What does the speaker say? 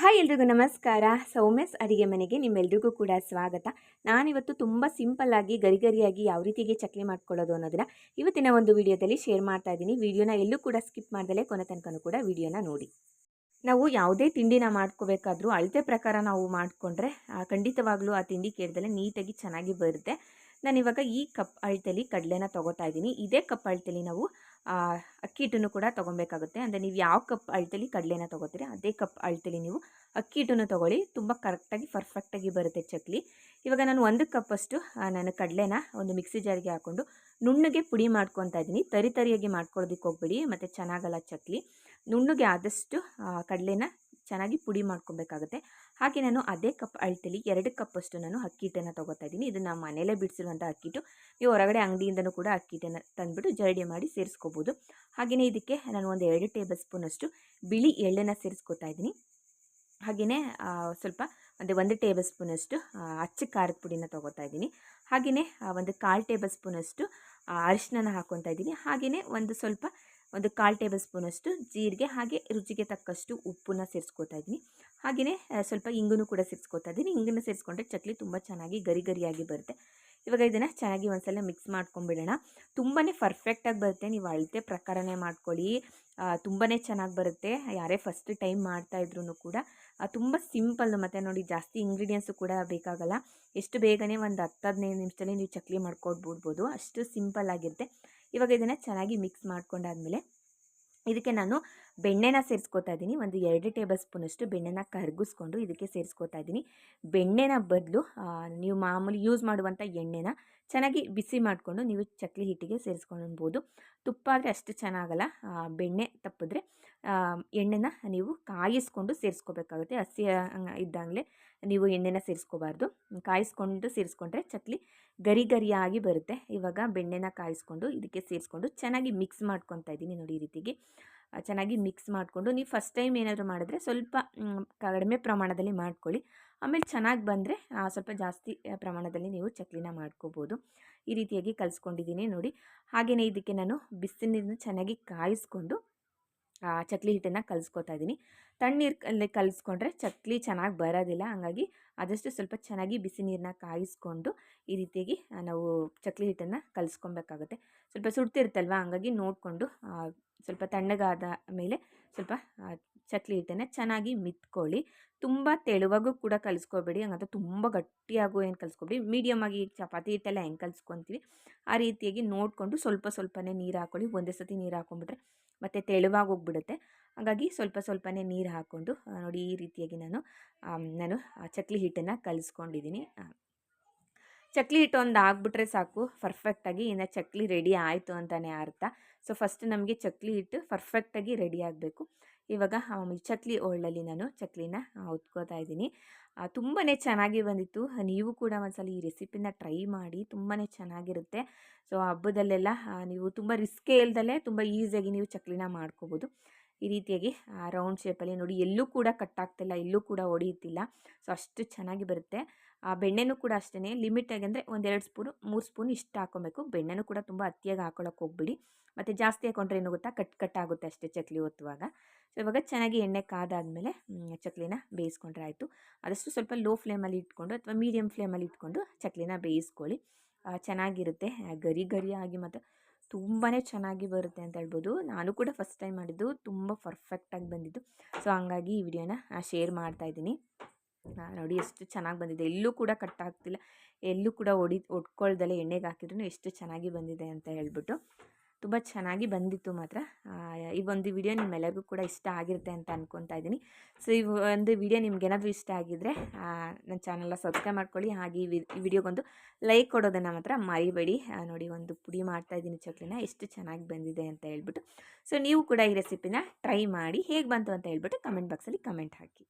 Hi ಎಲ್ರಿಗೂ ನಮಸ್ಕಾರ. ಸೌಮ್ಯಸ್ ಅಡಿಗೆ ಮನೆಗೆ ನಿಮ್ಮೆಲ್ರಿಗೂ ಕೂಡ ಸ್ವಾಗತ. ನಾನಿವತ್ತು ತುಂಬ ಸಿಂಪಲ್ಲಾಗಿ ಗರಿ ಗರಿಯಾಗಿ ಯಾವ ರೀತಿಗೆ ಚಕ್ಲಿ ಮಾಡ್ಕೊಳ್ಳೋದು ಅನ್ನೋದನ್ನ ಇವತ್ತಿನ ಒಂದು ವಿಡಿಯೋದಲ್ಲಿ ಶೇರ್ ಮಾಡ್ತಾ ಇದ್ದೀನಿ. ವಿಡಿಯೋನ ಎಲ್ಲೂ ಕೂಡ ಸ್ಕಿಪ್ ಮಾಡ್ದಲೇ ಕೊನೆ ತನಕನೂ ಕೂಡ ವಿಡಿಯೋನ ನೋಡಿ. ನಾವು ಯಾವುದೇ ತಿಂಡಿನ ಮಾಡ್ಕೋಬೇಕಾದ್ರೂ ಅಳತೆ ಪ್ರಕಾರ ನಾವು ಮಾಡಿಕೊಂಡ್ರೆ ಖಂಡಿತವಾಗ್ಲೂ ಆ ತಿಂಡಿ ಕೇಳ್ದಲ್ಲೇ ನೀಟಾಗಿ ಚೆನ್ನಾಗಿ ಬರುತ್ತೆ. ನಾನಿವಾಗ ಈ ಕಪ್ ಅಳತೆಲಿ ಕಡಲೆನ ತೊಗೋತಾ ಇದ್ದೀನಿ. ಇದೇ ಕಪ್ ಅಳತೆಲಿ ನಾವು ಅಕ್ಕಿ ಹಿಟ್ಟನ್ನು ಕೂಡ ತೊಗೊಬೇಕಾಗುತ್ತೆ. ಅಂದರೆ ನೀವು ಯಾವ ಕಪ್ ಅಳತೆಲಿ ಕಡಲೆನ ತೊಗೋತೀರಿ, ಅದೇ ಕಪ್ ಅಳತೆಲಿ ನೀವು ಅಕ್ಕಿ ಹಿಟ್ಟನ್ನು ತೊಗೊಳ್ಳಿ. ತುಂಬ ಕರೆಕ್ಟಾಗಿ ಪರ್ಫೆಕ್ಟಾಗಿ ಬರುತ್ತೆ ಚಕ್ಲಿ. ಇವಾಗ ನಾನು ಒಂದು ಕಪ್ಪಷ್ಟು ನಾನು ಕಡಲೆನ ಒಂದು ಮಿಕ್ಸಿ ಜಾರಿಗೆ ಹಾಕ್ಕೊಂಡು ನುಣ್ಣಗೆ ಪುಡಿ ಮಾಡ್ಕೊತಾ ಇದ್ದೀನಿ. ತರಿ ತರಿಯಾಗಿ ಮಾಡ್ಕೊಳ್ಳೋದಕ್ಕೆ ಹೋಗ್ಬೇಡಿ, ಮತ್ತು ಚೆನ್ನಾಗಲ್ಲ ಚಕ್ಲಿ. ನುಣ್ಣಗೆ ಆದಷ್ಟು ಕಡಲೆನ ಚೆನ್ನಾಗಿ ಪುಡಿ ಮಾಡ್ಕೊಬೇಕಾಗುತ್ತೆ. ಹಾಗೆ ನಾನು ಅದೇ ಕಪ್ ಅಳತೆಲಿ ಎರಡು ಕಪ್ಪಷ್ಟು ನಾನು ಅಕ್ಕಿ ಹಿಟ್ಟನ್ನು ತೊಗೋತಾ ಇದ್ದೀನಿ. ಇದು ನಾವು ಮನೆಯಲ್ಲೇ ಬಿಡಿಸಿರುವಂಥ ಅಕ್ಕಿಟ್ಟು ನೀವು ಹೊರಗಡೆ ಅಂಗಡಿಯಿಂದನೂ ಕೂಡ ಅಕ್ಕಿ ಹಿಟ್ಟನ್ನು ತಂದುಬಿಟ್ಟು ಜರಡಿ ಮಾಡಿ ಸೇರಿಸ್ಕೋಬೋದು. ಹಾಗೆಯೇ ಇದಕ್ಕೆ ನಾನು ಒಂದು ಎರಡು ಟೇಬಲ್ ಸ್ಪೂನಷ್ಟು ಬಿಳಿ ಎಳ್ಳನ್ನು ಸೇರಿಸ್ಕೋತಾ ಇದ್ದೀನಿ. ಹಾಗೆಯೇ ಸ್ವಲ್ಪ ಒಂದು ಒಂದು ಟೇಬಲ್ ಸ್ಪೂನಷ್ಟು ಅಚ್ಚ ಖಾರದ ಪುಡಿನ ತೊಗೋತಾ ಇದ್ದೀನಿ. ಹಾಗೆಯೇ ಒಂದು ಕಾಲು ಟೇಬಲ್ ಸ್ಪೂನಷ್ಟು ಅರಿಶಿನ ಹಾಕ್ಕೊತಾ ಇದ್ದೀನಿ. ಹಾಗೆಯೇ ಒಂದು ಸ್ವಲ್ಪ ಒಂದು ಕಾಲು ಟೇಬಲ್ ಸ್ಪೂನಷ್ಟು ಜೀರಿಗೆ ಹಾಗೆ ರುಚಿಗೆ ತಕ್ಕಷ್ಟು ಉಪ್ಪನ್ನ ಸೇರಿಸ್ಕೋತಾ ಇದ್ದೀನಿ. ಹಾಗೆಯೇ ಸ್ವಲ್ಪ ಇಂಗನ್ನು ಕೂಡ ಸೇರಿಸ್ಕೋತಾ ಇದ್ದೀನಿ. ಇಂಗನ್ನು ಸೇರಿಸ್ಕೊಂಡ್ರೆ ಚಕ್ಲಿ ತುಂಬ ಚೆನ್ನಾಗಿ ಗರಿ ಗರಿಯಾಗಿ ಬರುತ್ತೆ. ಇವಾಗ ಇದನ್ನು ಚೆನ್ನಾಗಿ ಒಂದ್ಸಲ ಮಿಕ್ಸ್ ಮಾಡ್ಕೊಂಬಿಡೋಣ ತುಂಬಾ ಪರ್ಫೆಕ್ಟಾಗಿ ಬರುತ್ತೆ. ನೀವು ಅಳತೆ ಪ್ರಕಾರನೇ ಮಾಡ್ಕೊಳ್ಳಿ. ತುಂಬಾ ಚೆನ್ನಾಗಿ ಬರುತ್ತೆ. ಯಾರೇ ಫಸ್ಟ್ ಟೈಮ್ ಮಾಡ್ತಾ ಇದ್ರು ಕೂಡ. ತುಂಬ ಸಿಂಪಲ್ ಮತ್ತು ನೋಡಿ ಜಾಸ್ತಿ ಇಂಗ್ರೀಡಿಯೆಂಟ್ಸು ಕೂಡ ಬೇಕಾಗಲ್ಲ. ಎಷ್ಟು ಬೇಗನೆ ಒಂದು ಹತ್ತು ಹದಿನೈದು ನಿಮಿಷದಲ್ಲಿ ನೀವು ಚಕ್ಲಿ ಮಾಡ್ಕೊಡ್ಬಿಡ್ಬೋದು. ಅಷ್ಟು ಸಿಂಪಲ್ ಆಗಿರುತ್ತೆ. ಇವಾಗ ಇದನ್ನು ಚೆನ್ನಾಗಿ ಮಿಕ್ಸ್ ಮಾಡ್ಕೊಂಡಾದ್ಮೇಲೆ ಇದಕ್ಕೆ ನಾನು ಬೆಣ್ಣೆನ ಸೇರಿಸ್ಕೊತಾ ಇದ್ದೀನಿ. ಒಂದು ಎರಡು ಟೇಬಲ್ ಸ್ಪೂನಷ್ಟು ಬೆಣ್ಣೆನ ಕರಗಿಸ್ಕೊಂಡು ಇದಕ್ಕೆ ಸೇರಿಸ್ಕೊತಾ ಇದ್ದೀನಿ. ಬೆಣ್ಣೆನ ಬದಲು ನೀವು ಮಾಮೂಲಿ ಯೂಸ್ ಮಾಡುವಂಥ ಎಣ್ಣೆನ ಚೆನ್ನಾಗಿ ಬಿಸಿ ಮಾಡಿಕೊಂಡು ನೀವು ಚಕ್ಲಿ ಹಿಟ್ಟಿಗೆ ಸೇರಿಸ್ಕೊಳ್ಬೋದು. ತುಪ್ಪ ಆದರೆ ಅಷ್ಟು ಚೆನ್ನಾಗಲ್ಲ. ಬೆಣ್ಣೆ ತಪ್ಪಿದ್ರೆ ಎಣ್ಣೆನ ನೀವು ಕಾಯಿಸ್ಕೊಂಡು ಸೇರಿಸ್ಕೋಬೇಕಾಗುತ್ತೆ. ಹಸಿ ಇದ್ದಾಗಲೇ ನೀವು ಎಣ್ಣೆನ ಸೇರಿಸ್ಕೋಬಾರ್ದು. ಕಾಯಿಸ್ಕೊಂಡು ಸೇರಿಸ್ಕೊಂಡ್ರೆ ಚಕ್ಲಿ ಗರಿ ಗರಿಯಾಗಿ ಬರುತ್ತೆ. ಇವಾಗ ಬೆಣ್ಣೆನ ಕಾಯಿಸ್ಕೊಂಡು ಇದಕ್ಕೆ ಸೇರಿಸ್ಕೊಂಡು ಚೆನ್ನಾಗಿ ಮಿಕ್ಸ್ ಮಾಡ್ಕೊತಾ ಇದ್ದೀನಿ ನೋಡಿ ಈ ರೀತಿಗೆ. ಚೆನ್ನಾಗಿ ಮಿಕ್ಸ್ ಮಾಡಿಕೊಂಡು ನೀವು ಫಸ್ಟ್ ಟೈಮ್ ಏನಾದರೂ ಮಾಡಿದ್ರೆ ಸ್ವಲ್ಪ ಕಡಿಮೆ ಪ್ರಮಾಣದಲ್ಲಿ ಮಾಡ್ಕೊಳ್ಳಿ. ಆಮೇಲೆ ಚೆನ್ನಾಗಿ ಬಂದರೆ ಸ್ವಲ್ಪ ಜಾಸ್ತಿ ಪ್ರಮಾಣದಲ್ಲಿ ನೀವು ಚಕ್ಲಿನ ಮಾಡ್ಕೋಬೋದು. ಈ ರೀತಿಯಾಗಿ ಕಲಿಸ್ಕೊಂಡಿದ್ದೀನಿ ನೋಡಿ. ಹಾಗೆಯೇ ಇದಕ್ಕೆ ನಾನು ಬಿಸಿನೀರನ್ನ ಚೆನ್ನಾಗಿ ಕಾಯಿಸ್ಕೊಂಡು ಚಕ್ಲಿ ಹಿಟ್ಟನ್ನು ಕಲಿಸ್ಕೊತಾ ಇದ್ದೀನಿ. ತಣ್ಣೀರಲ್ಲಿ ಕಲಿಸ್ಕೊಂಡ್ರೆ ಚಕ್ಲಿ ಚೆನ್ನಾಗಿ ಬರೋದಿಲ್ಲ. ಹಾಗಾಗಿ ಆದಷ್ಟು ಸ್ವಲ್ಪ ಚೆನ್ನಾಗಿ ಬಿಸಿ ನೀರನ್ನ ಕಾಯಿಸ್ಕೊಂಡು ಈ ರೀತಿಯಾಗಿ ನಾವು ಚಕ್ಲಿ ಹಿಟ್ಟನ್ನು ಕಲಿಸ್ಕೊಬೇಕಾಗುತ್ತೆ. ಸ್ವಲ್ಪ ಸುಡ್ತಿರ್ತಲ್ವ? ಹಂಗಾಗಿ ನೋಡಿಕೊಂಡು ಸ್ವಲ್ಪ ತಣ್ಣಗಾದ ಮೇಲೆ ಸ್ವಲ್ಪ ಚಕ್ಲಿ ಹಿಟ್ಟನ್ನು ಚೆನ್ನಾಗಿ ಮಿತ್ಕೊಳ್ಳಿ. ತುಂಬ ತೆಳುವಾಗೂ ಕೂಡ ಕಲಿಸ್ಕೋಬೇಡಿ. ಹಂಗಂತ ತುಂಬ ಗಟ್ಟಿಯಾಗೂ ಏನು ಕಲಿಸ್ಕೊಬೇಡಿ. ಮೀಡಿಯಮ್ ಆಗಿ ಚಪಾತಿ ಹಿಟ್ಟೆಲ್ಲ ಹೆಂಗೆ ಕಲಿಸ್ಕೊತೀವಿ, ಆ ರೀತಿಯಾಗಿ ನೋಡಿಕೊಂಡು ಸ್ವಲ್ಪ ಸ್ವಲ್ಪನೇ ನೀರು ಹಾಕ್ಕೊಳ್ಳಿ ಒಂದೇ ಸತಿ ನೀರು ಹಾಕ್ಕೊಂಬಿಟ್ರೆ ಮತ್ತು ತೆಳುವಾಗಿ ಹೋಗ್ಬಿಡುತ್ತೆ. ಹಾಗಾಗಿ ಸ್ವಲ್ಪ ಸ್ವಲ್ಪನೇ ನೀರು ಹಾಕ್ಕೊಂಡು ನೋಡಿ ಈ ರೀತಿಯಾಗಿ ನಾನು ನಾನು ಚಕ್ಲಿ ಹಿಟ್ಟನ್ನು ಕಲಿಸ್ಕೊಂಡಿದ್ದೀನಿ. ಚಕ್ಲಿ ಹಿಟ್ಟು ಒಂದು ಹಾಕ್ಬಿಟ್ರೆ ಸಾಕು. ಪರ್ಫೆಕ್ಟಾಗಿ ಇನ್ನು ಚಕ್ಲಿ ರೆಡಿ ಆಯಿತು ಅಂತಲೇ ಅರ್ಥ. ಸೊ ಫಸ್ಟ್ ನಮಗೆ ಚಕ್ಲಿ ಹಿಟ್ಟು ಪರ್ಫೆಕ್ಟಾಗಿ ರೆಡಿ ಆಗಬೇಕು. ಇವಾಗ ಚಕ್ಲಿ ಒಳ್ಳಲ್ಲಿ ನಾನು ಚಕ್ಲಿನ ಹೊತ್ಕೋತಾ ಇದ್ದೀನಿ. ತುಂಬಾ ಚೆನ್ನಾಗಿ ಬಂದಿತ್ತು. ನೀವು ಕೂಡ ಒಂದ್ಸಲ ಈ ರೆಸಿಪಿನ ಟ್ರೈ ಮಾಡಿ ತುಂಬಾ ಚೆನ್ನಾಗಿರುತ್ತೆ. ಸೊ ಹಬ್ಬದಲ್ಲೆಲ್ಲ ನೀವು ತುಂಬ ರಿಸ್ಕೇ ಇಲ್ದಲೇ ತುಂಬ ಈಸಿಯಾಗಿ ನೀವು ಚಕ್ಲಿನ ಮಾಡ್ಕೋಬೋದು. ಈ ರೀತಿಯಾಗಿ ರೌಂಡ್ ಶೇಪಲ್ಲಿ ನೋಡಿ ಎಲ್ಲೂ ಕೂಡ ಕಟ್ಟಾಗ್ತಿಲ್ಲ ಎಲ್ಲೂ ಕೂಡ ಹೊಡೆಯುತ್ತಿಲ್ಲ ಸೊ ಅಷ್ಟು ಚೆನ್ನಾಗಿ ಬರುತ್ತೆ. ಆ ಬೆಣ್ಣೆನೂ ಕೂಡ ಅಷ್ಟೇ ಲಿಮಿಟಾಗಿ ಅಂದರೆ ಒಂದೆರಡು ಸ್ಪೂನು, ಮೂರು ಸ್ಪೂನ್ ಇಷ್ಟು ಹಾಕ್ಕೊಬೇಕು ಬೆಣ್ಣೆನೂ ಕೂಡ ತುಂಬ ಅತಿಯಾಗಿ ಹಾಕೊಳ್ಳೋಕೆ ಹೋಗ್ಬಿಡಿ. ಮತ್ತು ಜಾಸ್ತಿ ಹಾಕೊಂಡ್ರೆ ಏನು ಗೊತ್ತಾ? ಕಟ್ ಕಟ್ ಆಗುತ್ತೆ ಅಷ್ಟೇ ಚಕ್ಲಿ ಒತ್ತುವಾಗ. ಸೊ ಇವಾಗ ಚೆನ್ನಾಗಿ ಎಣ್ಣೆ ಕಾದಾದಮೇಲೆ ಚಕ್ಲಿನ ಬೇಯಿಸ್ಕೊಂಡ್ರೆ ಆಯಿತು. ಆದಷ್ಟು ಸ್ವಲ್ಪ ಲೋ ಫ್ಲೇಮಲ್ಲಿ ಇಟ್ಕೊಂಡು ಅಥವಾ ಮೀಡಿಯಮ್ ಫ್ಲೇಮಲ್ಲಿ ಇಟ್ಕೊಂಡು ಚಕ್ಲಿನ ಬೇಯಿಸ್ಕೊಳ್ಳಿ. ಚೆನ್ನಾಗಿರುತ್ತೆ. ಗರಿ ಗರಿಯಾಗಿ ಮತ್ತು ತುಂಬಾ ಚೆನ್ನಾಗಿ ಬರುತ್ತೆ ಅಂತ ಹೇಳ್ಬೋದು. ನಾನು ಕೂಡ ಫಸ್ಟ್ ಟೈಮ್ ಮಾಡಿದ್ದು. ತುಂಬ ಪರ್ಫೆಕ್ಟಾಗಿ ಬಂದಿದ್ದು. ಸೊ ಹಂಗಾಗಿ ಈ ವಿಡಿಯೋನ ಶೇರ್ ಮಾಡ್ತಾಯಿದ್ದೀನಿ ನೋಡಿ ಎಷ್ಟು ಚೆನ್ನಾಗಿ ಬಂದಿದೆ. ಎಲ್ಲೂ ಕೂಡ ಕಟ್ಟಾಗ್ತಿಲ್ಲ ಎಲ್ಲೂ ಕೂಡ ಒಡಿ ಒಡ್ಕೊಳ್ದಲ್ಲೇ ಎಣ್ಣೆಗೆ ಹಾಕಿದ್ರು ಎಷ್ಟು ಚೆನ್ನಾಗಿ ಬಂದಿದೆ ಅಂತ ಹೇಳ್ಬಿಟ್ಟು. ತುಂಬ ಚೆನ್ನಾಗಿ ಬಂದಿತ್ತು ಮಾತ್ರ. ಈ ಒಂದು ವಿಡಿಯೋ ನಿಮ್ಮೆಲ್ಲರಿಗೂ ಕೂಡ ಇಷ್ಟ ಆಗಿರುತ್ತೆ ಅಂತ ಅಂದ್ಕೊತಾ ಇದ್ದೀನಿ. ಸೊ, ಈ ಒಂದು ವಿಡಿಯೋ ನಿಮ್ಗೇನಾದರೂ ಇಷ್ಟ ಆಗಿದ್ದರೆ ನನ್ನ ಚಾನಲ್ನ ಸಬ್ಸ್ಕ್ರೈಬ್ ಮಾಡ್ಕೊಳ್ಳಿ. ಹಾಗೆ ಈ ವಿಡಿಯೋಗೊಂದು ಲೈಕ್ ಕೊಡೋದನ್ನು ಮಾತ್ರ ಮರಿಬೇಡಿ. ನೋಡಿ, ಒಂದು ಪುಡಿ ಮಾಡ್ತಾಯಿದ್ದೀನಿ ಚಕ್ಲಿನ. ಎಷ್ಟು ಚೆನ್ನಾಗಿ ಬಂದಿದೆ ಅಂತ ಹೇಳ್ಬಿಟ್ಟು. ಸೊ, ನೀವು ಕೂಡ ಈ ರೆಸಿಪಿನ ಟ್ರೈ ಮಾಡಿ ಹೇಗೆ ಬಂತು ಅಂತ ಹೇಳ್ಬಿಟ್ಟು ಕಮೆಂಟ್ ಬಾಕ್ಸಲ್ಲಿ ಕಮೆಂಟ್ ಹಾಕಿ.